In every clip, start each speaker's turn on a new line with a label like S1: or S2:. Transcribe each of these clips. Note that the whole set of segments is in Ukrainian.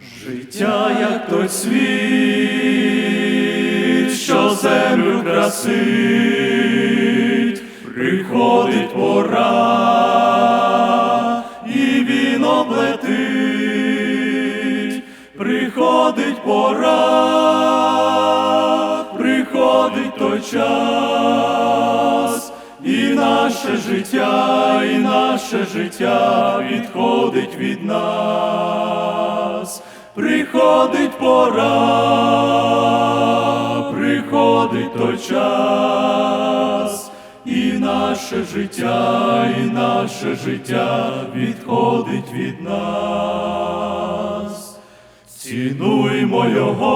S1: Життя, як той світ, що землю красить, приходить пора, і він облетить, приходить пора, приходить той час, і наше життя, і наше життя відходить від нас. Приходить пора, приходить той час, і наше життя, і наше життя відходить від нас. Цінуймо його,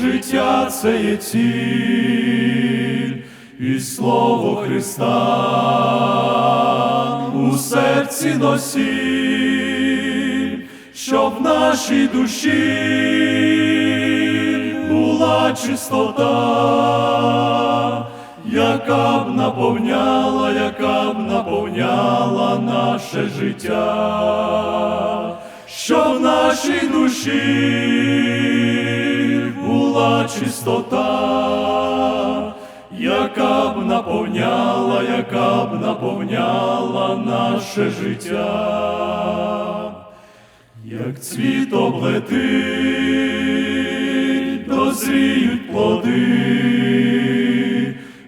S1: життя це є ціль, і слово Христа у серці носіль, щоб в нашій душі була чистота, яка б наповняла, яка б наповняла наше життя, щоб в нашій душі була чистота, яка б наповняла, яка б наповняла наше життя, як цвіт облетить, дозріють плоди,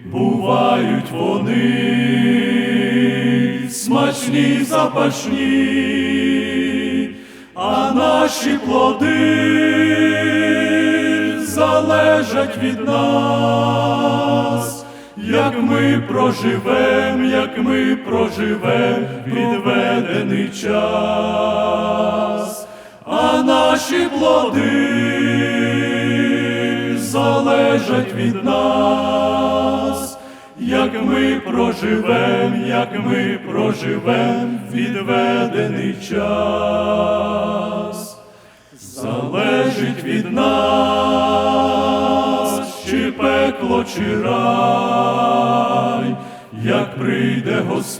S1: бувають вони смачні, запашні, а наші плоди залежать від нас, як ми проживем, як ми проживем відведений час, а наші плоди залежать від нас, як ми проживем, як ми проживем відведений час, залежить від нас, пекло, чи рай, як прийде Господь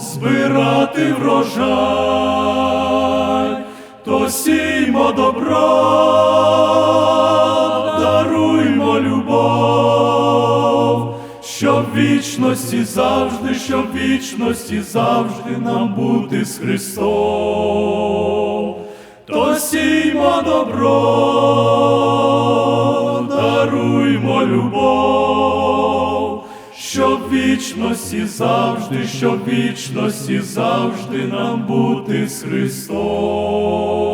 S1: збирати врожай, то сіймо добро, даруймо любов, щоб вічності завжди, щоб вічності завжди нам бути з Христом. То сіймо добро, любов, щоб вічності завжди, щоб вічності завжди нам бути з Христом.